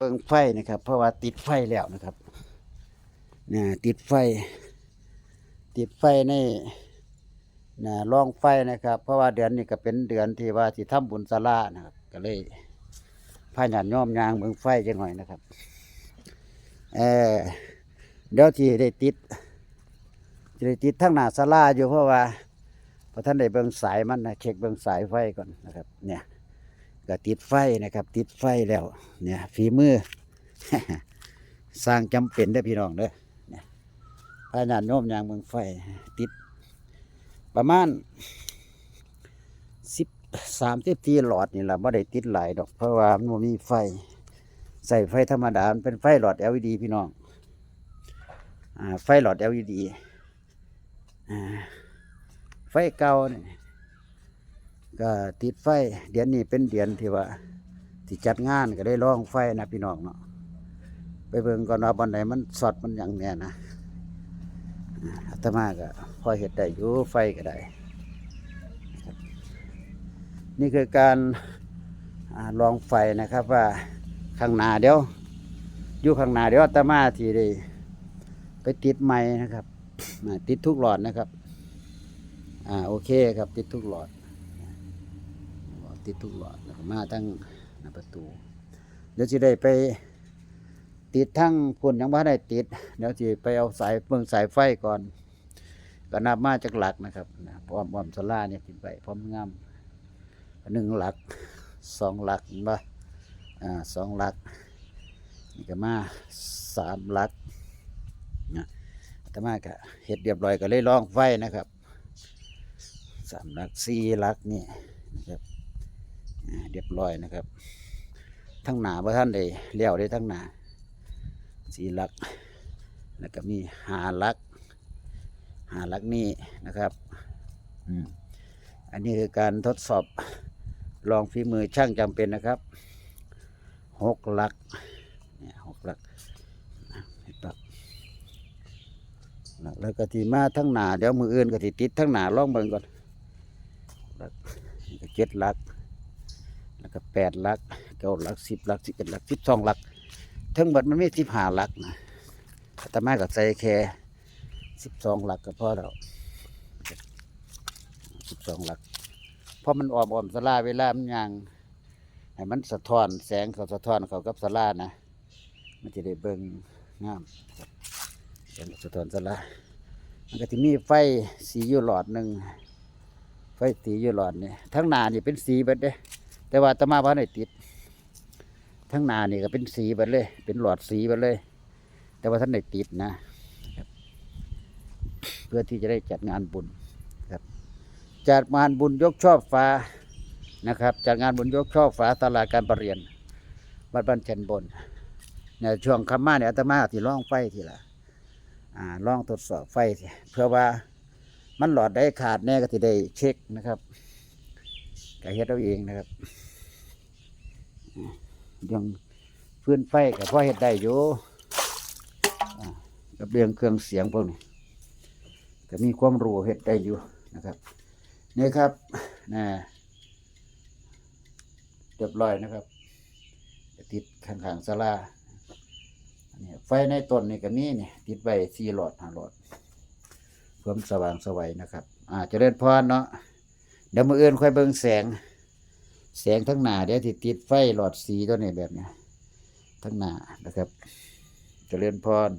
เปิงไฟนะครับ เพราะว่าติดไฟแล้วนะครับเนี่ยติดไฟ ติดไฟในนะรองไฟนะครับ เพราะว่าเดือนนี้ก็เป็นเดือนที่ว่าสิทำบุญศาลานะครับ ก็เลยพาญาติโยมยางเบิ่งไฟจังหน่อยนะครับเออเดี๋ยวที่ได้ติดจะได้ติดทั้งหน้าศาลาอยู่เพราะว่าพราะท่านได้เบิ่งสายมันนะเช็คเบิ่งสายไฟก่อนนะครับ เนี่ย ก็ติดไฟนะครับ ติดไฟแล้ว เนี่ยฝีมือ สร้างจำเป็นได้พี่น้องเด้อเนี่ยพาญาติโยมยางเมืองไฟติด ประมาณสิบสามสิบทีหลอดนี่แหละไม่ได้ติดหลายดอก เพราะว่ามันมีไฟ ใส่ไฟธรรมดามันเป็นไฟหลอด LED พี่น้องอ่าไฟหลอด LED อ่าไฟเก่าเนี่ย ก็ติดไฟ เดือนนี้เป็นเดือนที่ว่าที่จัดงานก็ได้ร้องไฟนะพี่น้องเนาะไปเบิ่งก่อนว่าบอนไหนมันสอดมันอย่างเนี้ยนะอาตมาก็พอเห็ดได้อยู่ไฟก็ได้ นี่คือการลองไฟนะครับว่าข้างหน้าเดี๋ยวอยู่ข้างหน้าเดี๋ยวอาตมาที่ได้ไปติดไม้นะครับติดทุกหลอดนะครับ อ่าโอเคครับติดทุกหลอด ติดทุกหลอดแล้วก็มาทั้งหน้าประตู เดี๋ยวจะได้ไปติดทั้งพุ่นยังบ่ได้ติด เดี๋ยวจะไปเอาสายเบิ่งสายไฟก่อนก็นับมาจากหลักนะครับพร้อมพร้อมโซล่าเนี่ยติดไปพร้อมงามหนึ่งหลักสองหลักเห็นปะอ่าสองหลักนี่ก็มาสามหลักนะอาตมาก็เฮ็ดเรียบร้อยก็เลยลองไฟนะครับสามหลักสี่หลักนี่นะครับ เรียบร้อยนะครับ ทั้งหนาพระท่านได้เลี้ยวได้ทั้งหนาสีลักแล้วก็มีหาลัก หาลักนี่นะครับอันนี้คือการทดสอบลองฝีมือช่างจำเป็นนะครับหกลักเนี่ยหกลักปะแล้วแล้วก็ทีมาทั้งหนาเดี๋ยวมืออื่นก็ทีติดทั้งหนาลองเบิ่งก่อนลักนี่ก็เจ็ดลัก แล้วก็แปดหลักเก้าหลักสิบหลักสิบเอ็ดหลักสิบสองหลักทั้งหมดมันไม่สิบห้าหลักนะอาตมากับใส่แค่สิบสองหลักก็พอแล้วสิบสองหลักเพราะมันอ่อมออมๆสลาเวลามันยางให้มันสะท้อนแสงเขาสะท้อนเขากับสลานะมันจะได้เบิ่งงามแสงสะท้อนสลามันก็จะมีไฟสีอยู่หลอดหนึ่งไฟสีอยู่หลอดนี่ทั้งหน้านี่เป็นสีเบิดเด้ แต่ว่าอาตมาพระในติด ทั้งนานี่ก็เป็นสีเบิดเลย เป็นหลอดสีเบิดเลย แต่ว่าท่านในติดนะเพื่อที่จะได้จัดงานบุญครับ จัดงานบุญยกช่อฟ้านะครับ จัดงานบุญยกช่อฟ้าตลาดการประเรียนวัดบ้านเชนบนเนี่ยช่วงคำมาเนี่ยอาตมาที่ล่องไฟทีละอ่าล่องทดสอบไฟเพื่อว่ามันหลอดได้ขาดแน่ก็จะได้เช็คนะครับ ก็เฮ็ดเอาเองนะครับยังพื้นไฟก็พอเฮ็ดได้อยู่กับเรื่องเครื่องเสียงพวกนี้ก็มีความรู้เฮ็ดได้อยู่นะครับนี่ครับนะเรียบร้อยนะครับติดข้างๆศาลาอันนี้ไฟในต้นนี่ก็มีนี่ติดไว้สี่หลอดห้าหลอดเพิ่มสว่างสวัยนะครับ อ่าเจะเล่นพรเนาะ เดี๋ยวมืออื่นค่อยเบิ่งแสง แสงทั้งหน้าเดี๋ยวที่ติดไฟหลอดสีตัวนี้แบบเนี้ยทั้งหน้านะครับจเจริญพร